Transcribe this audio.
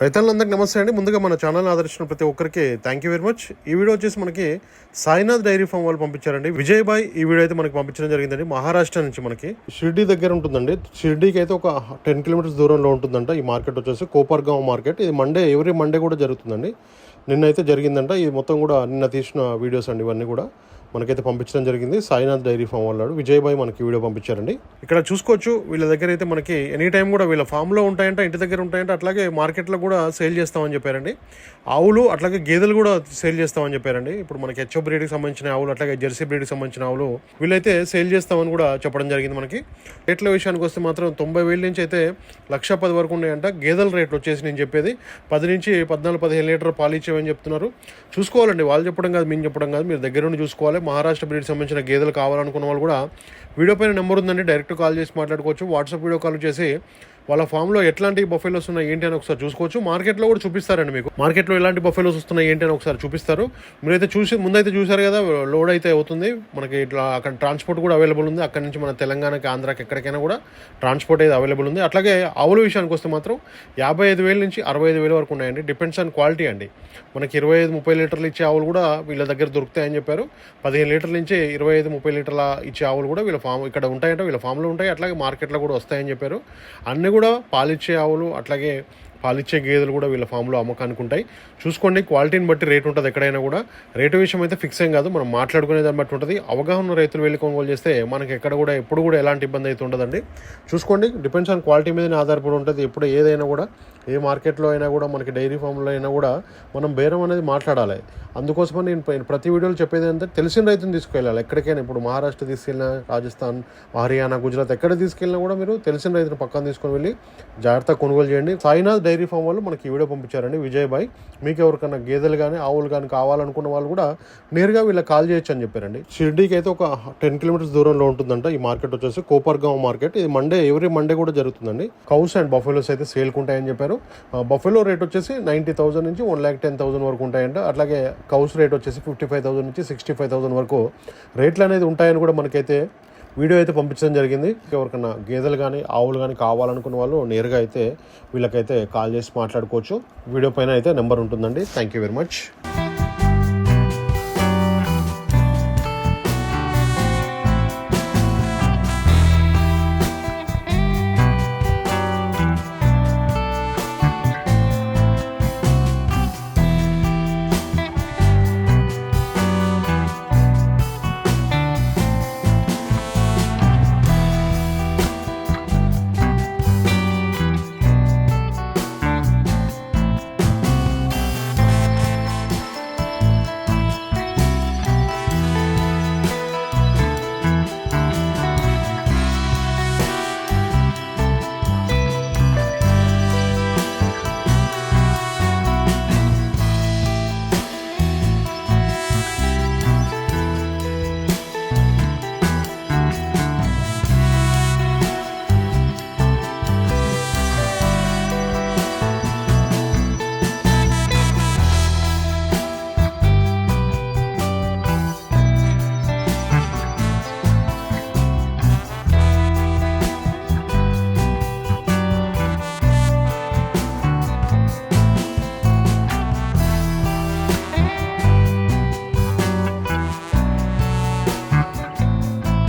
రైతులందరికీ నమస్తే అండి. ముందుగా మన ఛానల్ ఆదరించిన ప్రతి ఒక్కరికి థ్యాంక్ యూ వెరీ మచ్ ఈ వీడియో వచ్చేసి మనకి సాయినాథ్ డైరీ ఫామ్ వాళ్ళు పంపించారండి. విజయ్ బాయ్ ఈ వీడియో అయితే మనకి పంపించడం జరిగిందండి. మహారాష్ట్ర నుంచి మనకి. షిర్డీ దగ్గర ఉంటుందండి. షిర్డీకి అయితే ఒక టెన్ కిలోమీటర్స్ దూరంలో ఉంటుందంట ఈ మార్కెట్ వచ్చేసి. కోపర్గావ్ మార్కెట్. ఇది మండే ఎవ్రీ మండే కూడా జరుగుతుందండి. నిన్న అయితే జరిగిందంట. ఇది మొత్తం కూడా నిన్న తీసిన వీడియోస్ అండి ఇవన్నీ కూడా. మనకైతే పంపించడం జరిగింది. సాయినాథ్ డైరీ ఫామ్ వాళ్ళు విజయబాయ్ మనకి వీడియో పంపించారండి. ఇక్కడ చూసుకోవచ్చు. వీళ్ళ దగ్గర అయితే మనకి ఎనీ టైం కూడా వీళ్ళ ఫామ్లో ఉంటాయంట ఇంటి దగ్గర ఉంటాయంట. అట్లాగే మార్కెట్లో కూడా సేల్ చేస్తామని చెప్పారండి. ఆవులు అట్లాగే గేదెలు కూడా సేల్ చేస్తామని చెప్పారండి. ఇప్పుడు మనకి హెచ్ఓ బ్రీడ్కి సంబంధించిన ఆవులు అట్లాగే జెర్సీ బ్రీడ్కి సంబంధించిన ఆవులు వీళ్ళైతే సేల్ చేస్తామని కూడా చెప్పడం జరిగింది మనకి. రేట్ల విషయానికి వస్తే మాత్రం తొంభై వేల నుంచి అయితే లక్ష పది వరకు ఉన్నాయంట. గేదెల రేట్లు వచ్చేసి నేను చెప్పేది పది నుంచి పద్నాలుగు పదిహేను లీటర్ పాలు ఇచ్చేవని చెప్తున్నారు. చూసుకోవాలండి. వాళ్ళు చెప్పడం కాదు మేము చెప్పడం కాదు. మీరు దగ్గర నుండి చూసుకోవాలి. మహారాష్ట్ర బ్రీడ్ సంబంధించిన గేదెలు కావాలనుకున్న వాళ్ళు కూడా వీడియో పైన నెంబర్ ఉందండి డైరెక్ట్ కాల్ చేసి మాట్లాడుకోవచ్చు. వాట్సాప్ వీడియో కాల్ చేసి వాళ్ళ ఫామ్లో ఎట్లాంటి బఫెలోస్ ఉన్నాయి ఏంటి అని ఒకసారి చూసుకోవచ్చు. మార్కెట్లో కూడా చూపిస్తారండి మీకు. మార్కెట్లో ఎలాంటి బఫెలోస్ వస్తున్నాయి ఏంటి అని ఒకసారి చూపిస్తారు. మీరైతే చూసి ముందైతే చూసారు కదా లోడ్ అయితే అవుతుంది. మనకి ఇట్లా అక్కడ ట్రాన్స్పోర్ట్ కూడా అవైలబుల్ ఉంది. అక్కడ నుంచి మన తెలంగాణకి ఆంధ్రాకి ఎక్కడికైనా కూడా ట్రాన్స్పోర్ట్ అయితే అవైలబుల్ ఉంది. అట్లాగే ఆవుల విషయానికి వస్తే మాత్రం యాభై ఐదు వేల నుంచి అరవై ఐదు వేల వరకు ఉన్నాయండి. డిపెండ్స్ ఆన్ క్వాలిటీ అండి. మనకి ఇరవై ఐదు ముప్పై లీటర్లు ఇచ్చే ఆవులు కూడా వీళ్ళ దగ్గర దొరుకుతాయని చెప్పారు. పదిహేను లీటర్ల నుంచి ఇరవై ఐదు ముప్పై లీటర్ల ఇచ్చే ఆవులు కూడా వీళ్ళ ఫామ్ ఇక్కడ ఉంటాయంటే వీళ్ళ ఫామ్లో ఉంటాయి. అట్లాగే మార్కెట్లో కూడా వస్తాయని చెప్పారు. అన్నీ కూడా పాలిచ్చే ఆవులు అట్లాగే పాలిచ్చే గేదెలు కూడా వీళ్ళ ఫామ్లో అమ్మకానికి ఉంటాయి చూసుకోండి క్వాలిటీని బట్టి రేట్ ఉంటుంది ఎక్కడైనా కూడా. రేటు విషయం అయితే ఫిక్స్ ఏం కాదు. మనం మాట్లాడుకునే దాన్ని బట్టి ఉంటుంది. అవగాహన రైతులు వెళ్ళి కొనుగోలు చేస్తే మనకి ఎక్కడ కూడా ఎప్పుడు కూడా ఎలాంటి ఇబ్బంది అయితే ఉండదండి. చూసుకోండి డిపెండ్స్ ఆన్ క్వాలిటీ మీదనే ఆధారపడి ఉంటుంది. ఎప్పుడు ఏదైనా కూడా ఏ మార్కెట్లో అయినా కూడా మనకి డైరీ ఫామ్లో అయినా కూడా మనం బేరం అనేది మాట్లాడాలి. అందుకోసమని నేను ప్రతి వీడియోలో చెప్పేది ఏంటంటే తెలిసిన రైతుని తీసుకెళ్ళాలి. ఎక్కడికైనా ఇప్పుడు మహారాష్ట్ర తీసుకెళ్ళినా రాజస్థాన్ హర్యానా గుజరాత్ ఎక్కడ తీసుకెళ్ళినా కూడా మీరు తెలిసిన రైతుని పక్కన తీసుకొని వెళ్ళి జాగ్రత్తగా కొనుగోలు చేయండి. సాయినాథ్ డైరీ ఫామ్ వాళ్ళు మనకి ఈ వీడియో పంపించారండి. విజయబాయ్ మీకు ఎవరికైనా గేదెలు కానీ ఆవులు కానీ కావాలనుకున్న వాళ్ళు కూడా నేరుగా వీళ్ళకి కాల్ చేయొచ్చు అని చెప్పారండి. షిర్డీకి అయితే ఒక టెన్ కిలోమీటర్స్ దూరంలో ఉంటుందంట. ఈ మార్కెట్ వచ్చేసి కోపర్గావ్ మార్కెట్. ఇది మండే ఎవ్రీ మండే కూడా జరుగుతుందండి. కౌస్ అండ్ బఫెలోస్ అయితే సేల్కి ఉంటాయని చెప్పారు బఫెలో రేట్ వచ్చేసి నైంటీ థౌసండ్ నుంచి వన్ ల్యాక్ టెన్ థౌసండ్ వరకు ఉంటాయంట. అట్లాగే కౌస్ రేట్ వచ్చేసి ఫిఫ్టీ ఫైవ్ థౌసండ్ నుంచి సిక్స్టీ ఫైవ్ థౌసండ్ వరకు రేట్లు అనేది ఉంటాయని కూడా మనకైతే వీడియో అయితే పంపించడం జరిగింది. ఎవరికైనా గేదెలు కానీ ఆవులు కానీ కావాలనుకున్న వాళ్ళు నేరుగా అయితే వీళ్ళకైతే కాల్ చేసి మాట్లాడుకోవచ్చు. వీడియో పైన అయితే నెంబర్ ఉంటుందండి. Thank you very much